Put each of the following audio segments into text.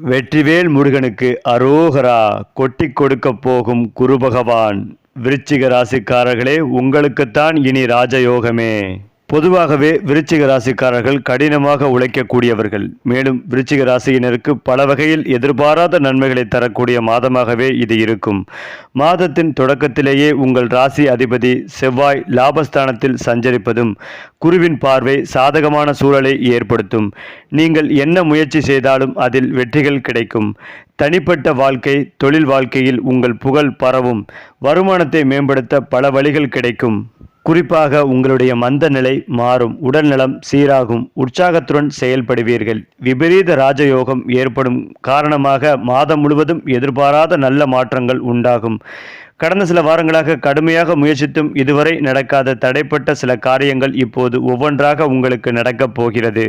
வெற்றிவேல் முருகனுக்கு அரோகரா கொட்டி கொடுக்க போகும் குரு பகவான். விருச்சிக ராசிக்காரர்களே உங்களுக்குத்தான் இனி ராஜயோகமே. பொதுவாகவே விருச்சிக ராசிக்காரர்கள் கடினமாக உழைக்கக்கூடியவர்கள். மேலும் விருச்சிக ராசியினருக்கு பல வகையில் எதிர்பாராத நன்மைகளை தரக்கூடிய மாதமாகவே இது இருக்கும். மாதத்தின் தொடக்கத்திலேயே உங்கள் ராசி அதிபதி செவ்வாய் லாபஸ்தானத்தில் சஞ்சரிப்பதும் குருவின் பார்வை சாதகமான சூழலை ஏற்படுத்தும். நீங்கள் என்ன முயற்சி செய்தாலும் அதில் வெற்றிகள் கிடைக்கும். தனிப்பட்ட வாழ்க்கை தொழில் வாழ்க்கையில் உங்கள் புகழ் பரவும். வருமானத்தை மேம்படுத்த பல வழிகள் கிடைக்கும். குறிப்பாக உங்களுடைய மந்த நிலை மாறும் உடல்நலம் சீராகும் உற்சாகத்துடன் செயல்படுவீர்கள். விபரீத ராஜயோகம் ஏற்படும் காரணமாக மாதம் முழுவதும் எதிர்பாராத நல்ல மாற்றங்கள் உண்டாகும். கடந்த சில வாரங்களாக கடுமையாக முயற்சித்தும் இதுவரை நடக்காத தடைப்பட்ட சில காரியங்கள் இப்போது ஒவ்வொன்றாக உங்களுக்கு நடக்கப் போகிறது.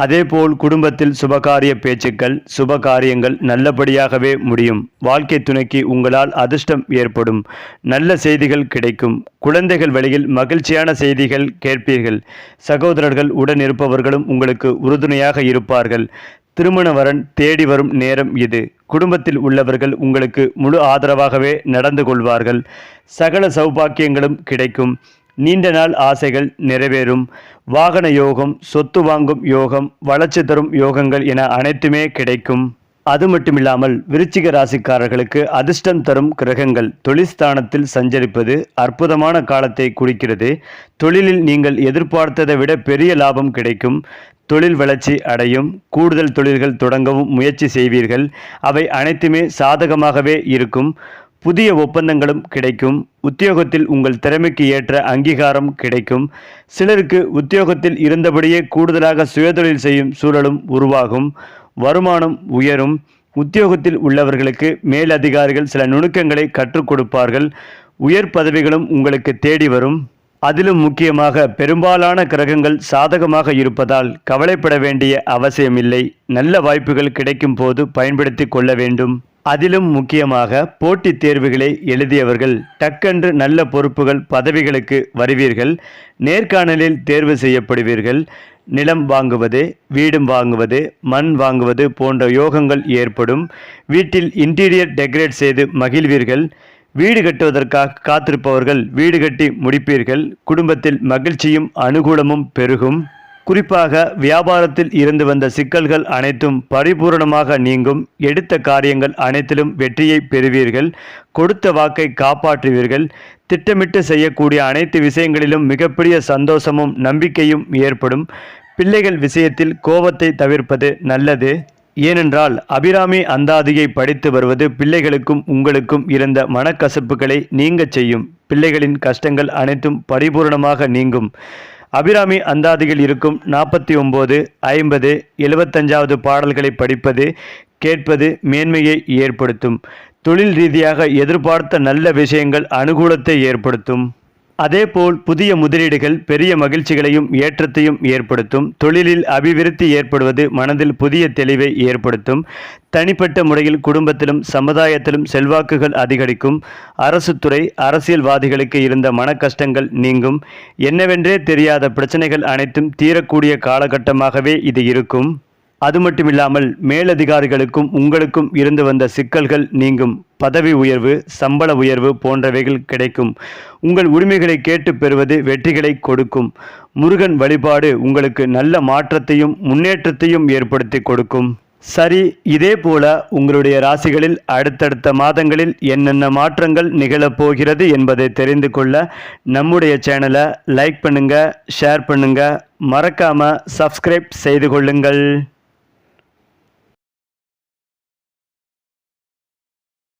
அதேபோல் குடும்பத்தில் சுபகாரிய பேச்சுக்கள் சுப காரியங்கள் நல்லபடியாகவே முடியும். வாழ்க்கை துணைக்கு உங்களால் அதிர்ஷ்டம் ஏற்படும். நல்ல செய்திகள் கிடைக்கும். குழந்தைகள் வழியில் மகிழ்ச்சியான செய்திகள் கேட்பீர்கள். சகோதரர்கள் உடன் இருப்பவர்களும் உங்களுக்கு உறுதுணையாக இருப்பார்கள். திருமண வரன் தேடி வரும் நேரம் இது. குடும்பத்தில் உள்ளவர்கள் உங்களுக்கு முழு ஆதரவாகவே நடந்து கொள்வார்கள். சகல சௌபாக்கியங்களும் கிடைக்கும். நீண்ட நாள் ஆசைகள் நிறைவேறும். வாகன யோகம் சொத்து வாங்கும் யோகம் வளர்ச்சி தரும் யோகங்கள் என அனைத்துமே கிடைக்கும். அது மட்டுமில்லாமல் விருச்சிக ராசிக்காரர்களுக்கு அதிர்ஷ்டம் தரும் கிரகங்கள் தொழிற்ஸ்தானத்தில் சஞ்சரிப்பது அற்புதமான காலத்தை குறிக்கிறது. தொழிலில் நீங்கள் எதிர்பார்த்ததை விட பெரிய லாபம் கிடைக்கும். தொழில் வளர்ச்சி அடையும். கூடுதல் தொழில்கள் தொடங்கவும் முயற்சி செய்வீர்கள். அவை அனைத்துமே சாதகமாகவே இருக்கும். புதிய ஒப்பந்தங்களும் கிடைக்கும். உத்தியோகத்தில் உங்கள் திறமைக்கு ஏற்ற அங்கீகாரம் கிடைக்கும். சிலருக்கு உத்தியோகத்தில் இருந்தபடியே கூடுதலாக சுயதொழில் செய்யும் சூழலும் உருவாகும். வருமானம் உயரும். உத்தியோகத்தில் உள்ளவர்களுக்கு மேலதிகாரிகள் சில நுணுக்கங்களை கற்றுக் கொடுப்பார்கள். உயர் பதவிகளும் உங்களுக்கு தேடி வரும். அதிலும் முக்கியமாக பெரும்பாலான கிரகங்கள் சாதகமாக இருப்பதால் கவலைப்பட வேண்டிய அவசியமில்லை. நல்ல வாய்ப்புகள் கிடைக்கும் போது பயன்படுத்தி கொள்ள வேண்டும். அதிலும் முக்கியமாக போட்டித் தேர்வுகளை எழுதியவர்கள் டக்கென்று நல்ல பொறுப்புகள் பதவிகளுக்கு வருவீர்கள் நேர்காணலில் தேர்வு செய்யப்படுவீர்கள் நிலம் வாங்குவது வீடும் வாங்குவது மண் வாங்குவது போன்ற யோகங்கள் ஏற்படும் வீட்டில் இன்டீரியர் டெக்கரேட் செய்து மகிழ்வீர்கள் வீடு கட்டுவதற்காக காத்திருப்பவர்கள் வீடு கட்டி முடிப்பீர்கள் குடும்பத்தில் மகிழ்ச்சியும் அனுகூலமும் பெருகும். குறிப்பாக வியாபாரத்தில் இருந்து வந்த சிக்கல்கள் அனைத்தும் பரிபூரணமாக நீங்கும். எடுத்த காரியங்கள் அனைத்திலும் வெற்றியை பெறுவீர்கள். கொடுத்த வாக்கை காப்பாற்றுவீர்கள். திட்டமிட்டு செய்யக்கூடிய அனைத்து விஷயங்களிலும் மிகப்பெரிய சந்தோஷமும் நம்பிக்கையும் ஏற்படும். பிள்ளைகள் விஷயத்தில் கோபத்தை தவிர்ப்பது நல்லது. ஏனென்றால் அபிராமி அந்தாதியை படித்து வருவது பிள்ளைகளுக்கும் உங்களுக்கும் இருந்த மனக்கசப்புகளை நீங்கச் செய்யும். பிள்ளைகளின் கஷ்டங்கள் அனைத்தும் பரிபூரணமாக நீங்கும். அபிராமி அந்தாதிகள் இருக்கும் நாற்பத்தி ஒம்பது ஐம்பது எழுபத்தஞ்சாவது பாடல்களை படிப்பது கேட்பது மேன்மையை ஏற்படுத்தும். தொழில் ரீதியாக எதிர்பார்த்த நல்ல விஷயங்கள் அனுகூலத்தை ஏற்படுத்தும். அதேபோல் புதிய முதலீடுகள் பெரிய மகிழ்ச்சிகளையும் ஏற்றத்தையும் ஏற்படுத்தும். தொழிலில் அபிவிருத்தி ஏற்படுவது மனதில் புதிய தெளிவை ஏற்படுத்தும். தனிப்பட்ட முறையில் குடும்பத்திலும் சமுதாயத்திலும் செல்வாக்குகள் அதிகரிக்கும். அரசு துறை அரசியல்வாதிகளுக்கு இருந்த மன கஷ்டங்கள் நீங்கும். என்னவென்றே தெரியாத பிரச்சனைகள் அனைத்தும் தீரக்கூடிய காலகட்டமாகவே இது இருக்கும். அது மட்டும் இல்லாமல் மேலதிகாரிகளுக்கும் உங்களுக்கும் இருந்து வந்த சிக்கல்கள் நீங்கும். பதவி உயர்வு சம்பள உயர்வு போன்றவைகள் கிடைக்கும். உங்கள் உரிமைகளை கேட்டு பெறுவது வெற்றிகளை கொடுக்கும். முருகன் வழிபாடு உங்களுக்கு நல்ல மாற்றத்தையும் முன்னேற்றத்தையும் ஏற்படுத்தி கொடுக்கும். சரி இதே போல உங்களுடைய ராசிகளில் அடுத்தடுத்த மாதங்களில் என்னென்ன மாற்றங்கள் நிகழப்போகிறது என்பதை தெரிந்து கொள்ள நம்முடைய சேனலை லைக் பண்ணுங்கள் ஷேர் பண்ணுங்கள் மறக்காமல் சப்ஸ்கிரைப் செய்து கொள்ளுங்கள்.